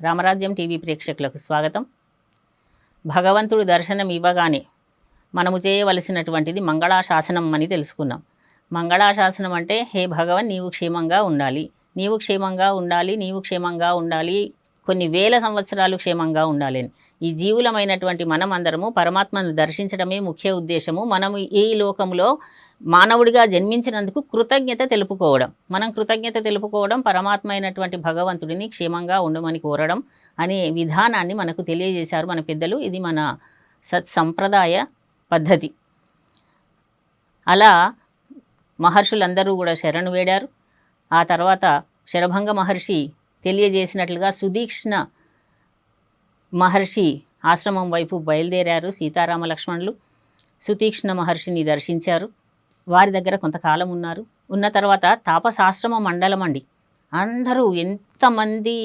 రామరాజ్యం TV ప్రేక్షకులకు స్వాగతం. భగవంతుడు దర్శనం ఇవ్వగానే మనము చేయవలసినటువంటిది మంగళాశాసనం అని తెలుసుకున్నాం. మంగళాశాసనం అంటే హే భగవన్ నీవు క్షేమంగా ఉండాలి. నీవు క్షేమంగా ఉండాలి నీవు క్షేమంగా ఉండాలి కొన్ని వేల సంవత్సరాలు క్షేమంగా ఉండాలని ఈ జీవులమైనటువంటి మనం అందరము పరమాత్మను దర్శించడమే ముఖ్య ఉద్దేశము. మనము ఈ లోకంలో మానవుడిగా జన్మించినందుకు కృతజ్ఞత తెలుపుకోవడం. మనం కృతజ్ఞత తెలుపుకోవడం పరమాత్మ అయినటువంటి భగవంతుడిని క్షేమంగా ఉండమని కోరడం అనే విధానాన్ని మనకు తెలియజేశారు మన పెద్దలు. ఇది మన సత్ సంప్రదాయ పద్ధతి. అలా మహర్షులందరూ కూడా శరణు వేడారు. ఆ తర్వాత శరభంగ మహర్షి తెలియజేసినట్లుగా సుదీక్షణ మహర్షి ఆశ్రమం వైపు బయలుదేరారు సీతారామ లక్ష్మణులు. సుతీక్ష్ణ మహర్షిని దర్శించారు. వారి దగ్గర కొంతకాలం ఉన్నారు. ఉన్న తర్వాత తాపసాశ్రమ మండలం అండి. అందరూ ఎంతమంది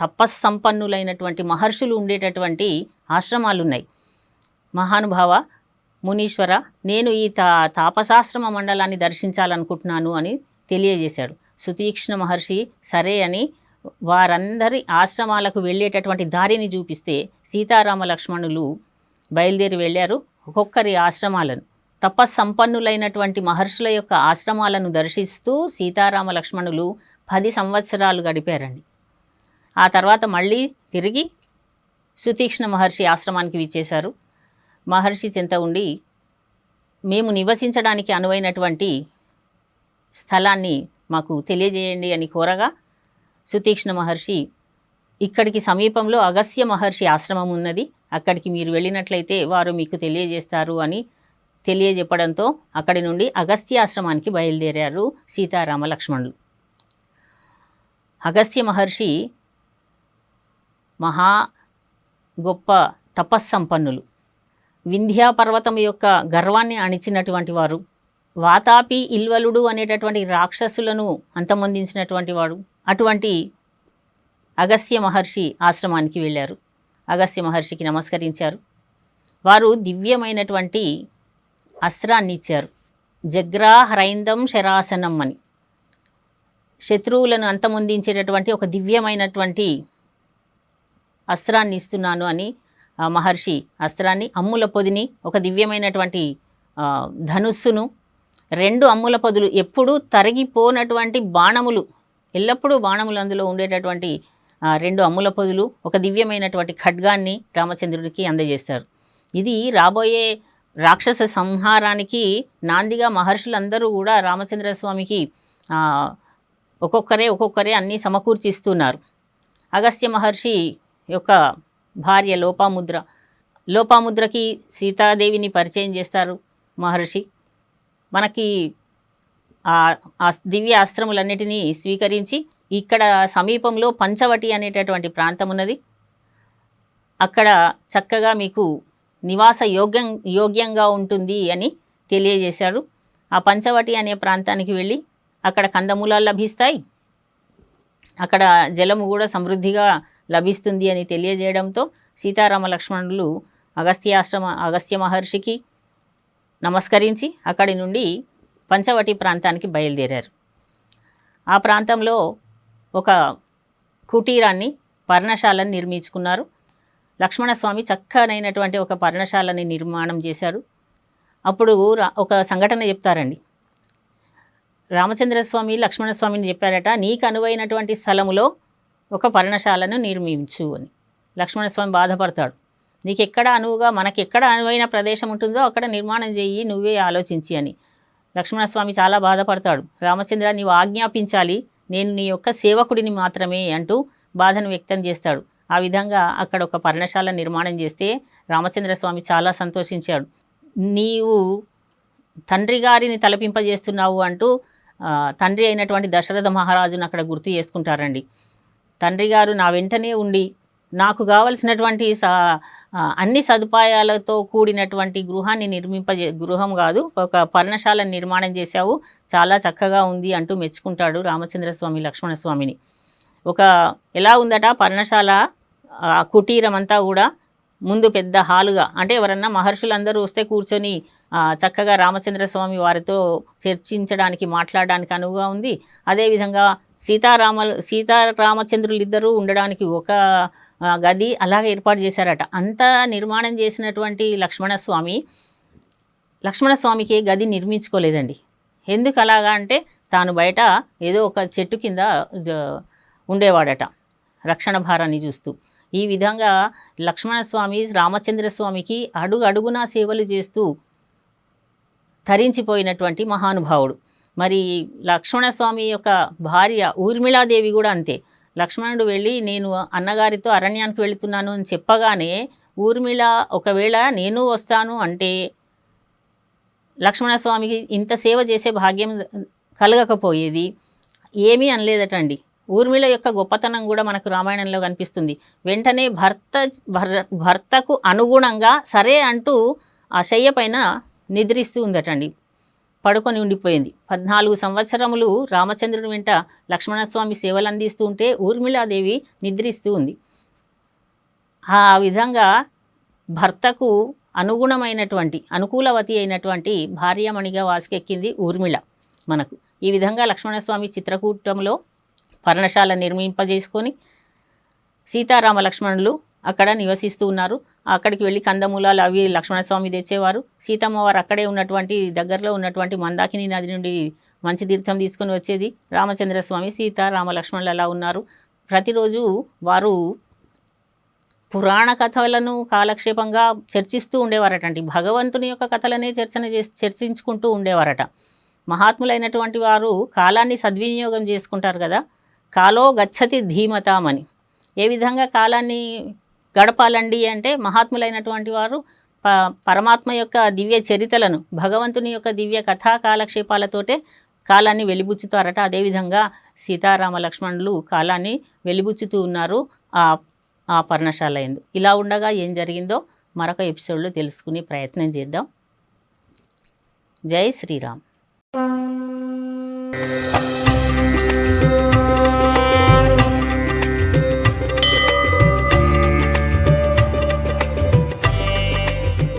తపస్సంపన్నులైనటువంటి మహర్షులు ఉండేటటువంటి ఆశ్రమాలు ఉన్నాయి మహానుభావ మునీశ్వర నేను ఈ తా తాపసాశ్రమ మండలాన్ని దర్శించాలనుకుంటున్నాను అని తెలియజేశాడు. సుతీక్ష్ణ మహర్షి సరే అని వారందరి ఆశ్రమాలకు వెళ్ళేటటువంటి దారిని చూపిస్తే సీతారామ లక్ష్మణులు బయలుదేరి వెళ్ళారు ఒక్కొక్కరి ఆశ్రమాలను. తపస్సంపన్నులైనటువంటి మహర్షుల యొక్క ఆశ్రమాలను దర్శిస్తూ సీతారామ లక్ష్మణులు పది సంవత్సరాలు గడిపారండి. ఆ తర్వాత మళ్ళీ తిరిగి సుతీక్ష్ణ మహర్షి ఆశ్రమానికి విచ్చేశారు. మహర్షి చింత ఉండి మేము నివసించడానికి అనువైనటువంటి స్థలాన్ని మాకు తెలియజేయండి అని కోరగా సుతీక్ష్ణ మహర్షి ఇక్కడికి సమీపంలో అగస్త్య మహర్షి ఆశ్రమం ఉన్నది. అక్కడికి మీరు వెళ్ళినట్లయితే వారు మీకు తెలియజేస్తారు అని తెలియజెప్పడంతో అక్కడి నుండి అగస్త్య ఆశ్రమానికి బయలుదేరారు సీతారామ లక్ష్మణులు. అగస్త్య మహర్షి మహా గొప్ప తపస్సంపన్నులు. వింధ్యా పర్వతం యొక్క గర్వాన్ని అణిచినటువంటి వారు. వాతాపి ఇల్వలుడు అనేటటువంటి రాక్షసులను అంతమొందించినటువంటి వాడు. అటువంటి అగస్త్య మహర్షి ఆశ్రమానికి వెళ్ళారు. అగస్త్య మహర్షికి నమస్కరించారు. వారు దివ్యమైనటువంటి అస్త్రాన్ని ఇచ్చారు. జగ్రా హ్రైందం శరాసనం అని. శత్రువులను అంతమొందించేటటువంటి ఒక దివ్యమైనటువంటి అస్త్రాన్ని ఇస్తున్నాను అని ఆ మహర్షి అస్త్రాన్ని అమ్ముల పొదిని ఒక దివ్యమైనటువంటి ధనుస్సును రెండు అమ్ముల పొదులు ఎప్పుడూ తరిగిపోనటువంటి బాణములు ఎల్లప్పుడూ బాణములు అందులో ఉండేటటువంటి రెండు అమ్ముల పొదులు ఒక దివ్యమైనటువంటి ఖడ్గాన్ని రామచంద్రుడికి అందజేస్తారు. ఇది రాబోయే రాక్షస సంహారానికి నాందిగా మహర్షులందరూ కూడా రామచంద్ర స్వామికి ఒక్కొక్కరే ఒక్కొక్కరే అన్నీ సమకూర్చిస్తున్నారు. అగస్త్య మహర్షి యొక్క భార్య లోపాముద్ర లోపాముద్రకి సీతాదేవిని పరిచయం చేస్తారు మహర్షి. మనకి ఆ దివ్య అస్త్రములన్నిటినీ స్వీకరించి ఇక్కడ సమీపంలో పంచవటి అనేటటువంటి ప్రాంతం ఉన్నది. అక్కడ చక్కగా మీకు నివాస యోగ్యం యోగ్యంగా ఉంటుంది అని తెలియజేశారు. ఆ పంచవటి అనే ప్రాంతానికి వెళ్ళి అక్కడ కందమూలాలు లభిస్తాయి. అక్కడ జలము కూడా సమృద్ధిగా లభిస్తుంది అని తెలియజేయడంతో సీతారామ లక్ష్మణులు అగస్త్యాశ్రమ అగస్త్య మహర్షికి నమస్కరించి అక్కడి నుండి పంచవటి ప్రాంతానికి బయలుదేరారు. ఆ ప్రాంతంలో ఒక కుటీరాన్ని పర్ణశాలను నిర్మించుకున్నారు. లక్ష్మణస్వామి చక్కనైనటువంటి ఒక పర్ణశాలని నిర్మాణం చేశారు. అప్పుడు రా- ఒక సంఘటన చెప్తారండి. రామచంద్రస్వామి లక్ష్మణస్వామిని చెప్పారట నీకు అనువైనటువంటి స్థలములో ఒక పర్ణశాలను నిర్మించు అని. లక్ష్మణస్వామి బాధపడతాడు. నీకు ఎక్కడ అనువుగా మనకి ఎక్కడ అనువైన ప్రదేశం ఉంటుందో అక్కడ నిర్మాణం చెయ్యి నువ్వే ఆలోచించి అని. లక్ష్మణస్వామి చాలా బాధపడతాడు. రామచంద్ర నీవు ఆజ్ఞాపించాలి. నేను నీ యొక్క సేవకుడిని మాత్రమే అంటూ బాధను వ్యక్తం చేస్తాడు. ఆ విధంగా అక్కడ ఒక పర్ణశాల నిర్మాణం చేస్తే రామచంద్రస్వామి చాలా సంతోషించాడు. నీవు తండ్రి గారిని తలపింపజేస్తున్నావు అంటూ తండ్రి అయినటువంటి దశరథ మహారాజును అక్కడ గుర్తు చేసుకుంటారండి. తండ్రి గారు నా వెంటనే ఉండి నాకు కావలసినటువంటి సా అన్ని సదుపాయాలతో కూడినటువంటి గృహాన్ని నిర్మింపజే గృహం కాదు ఒక పర్ణశాల నిర్మాణం చేశావు చాలా చక్కగా ఉంది అంటూ మెచ్చుకుంటాడు రామచంద్రస్వామి లక్ష్మణస్వామిని. ఒక ఎలా ఉందట? పర్ణశాల కుటీరం అంతా కూడా ముందు పెద్ద హాలుగా అంటే ఎవరన్నా మహర్షులందరూ వస్తే కూర్చొని చక్కగా చక్కగా రామచంద్రస్వామి వారితో చర్చించడానికి మాట్లాడడానికి అనువుగా ఉంది. అదేవిధంగా సీతారామలు సీతారామచంద్రులు ఇద్దరూ ఉండడానికి ఒక గది అలాగే ఏర్పాటు చేశారట. అంతా నిర్మాణం చేసినటువంటి లక్ష్మణస్వామి లక్ష్మణస్వామికి గది నిర్మించుకోలేదండి. ఎందుకు అలాగా అంటే తాను బయట ఏదో ఒక చెట్టు కింద ఉండేవాడట రక్షణ భారాన్ని చూస్తూ. ఈ విధంగా లక్ష్మణస్వామి రామచంద్రస్వామికి అడుగు అడుగునా సేవలు చేస్తూ తరించిపోయినటువంటి మహానుభావుడు. మరి లక్ష్మణస్వామి యొక్క భార్య ఊర్మిళాదేవి కూడా అంతే. లక్ష్మణుడు వెళ్ళి నేను అన్నగారితో అరణ్యానికి వెళుతున్నాను అని చెప్పగానే ఊర్మిళ ఒకవేళ నేను వస్తాను అంటే లక్ష్మణస్వామికి ఇంత సేవ చేసే భాగ్యం కలగకపోయేది. ఏమీ అనలేదటండి. ఊర్మిళ యొక్క గొప్పతనం కూడా మనకు రామాయణంలో కనిపిస్తుంది. వెంటనే భర్త భర్తకు అనుగుణంగా సరే అంటూ ఆ శయ్య పైన నిద్రిస్తూ ఉందటండి. పడుకొని ఉండిపోయింది. పద్నాలుగు సంవత్సరములు రామచంద్రుని వెంట లక్ష్మణస్వామి సేవలు అందిస్తూ ఉంటే ఊర్మిళాదేవి నిద్రిస్తూ ఉంది. ఆ విధంగా భర్తకు అనుగుణమైనటువంటి అనుకూలవతి అయినటువంటి భార్యమణిగా వాసుకెక్కింది ఊర్మిళ మనకు. ఈ విధంగా లక్ష్మణస్వామి చిత్రకూటంలో పర్ణశాల నిర్మింపజేసుకొని సీతారామ లక్ష్మణులు అక్కడ నివసిస్తూ ఉన్నారు. అక్కడికి వెళ్ళి కందమూలాలు అవి లక్ష్మణస్వామి తెచ్చేవారు. సీతమ్మ వారు అక్కడే ఉన్నటువంటి దగ్గరలో ఉన్నటువంటి మందాకిని నది నుండి మంచి తీర్థం తీసుకొని వచ్చేది రామచంద్రస్వామి సీత రామలక్ష్మణులు అలా ఉన్నారు. ప్రతిరోజు వారు పురాణ కథలను కాలక్షేపంగా చర్చిస్తూ ఉండేవారటండి. భగవంతుని యొక్క కథలనే చర్చన చేసి చర్చించుకుంటూ ఉండేవారట. మహాత్ములైనటువంటి వారు కాలాన్ని సద్వినియోగం చేసుకుంటారు కదా. కాలో గచ్చతి ధీమతామని. ఏ విధంగా కాలాన్ని గడపాలండి అంటే మహాత్ములైనటువంటి వారు ప పరమాత్మ యొక్క దివ్య చరితలను భగవంతుని యొక్క దివ్య కథా కాలక్షేపాలతోటే కాలాన్ని వెలిబుచ్చుతారట. అదేవిధంగా సీతారామ లక్ష్మణులు కాలాన్ని వెలిబుచ్చుతూ ఉన్నారు ఆ ఆ పర్ణశాల ఎందు. ఇలా ఉండగా ఏం జరిగిందో మరొక ఎపిసోడ్లో తెలుసుకునే ప్రయత్నం చేద్దాం. జై శ్రీరామ్.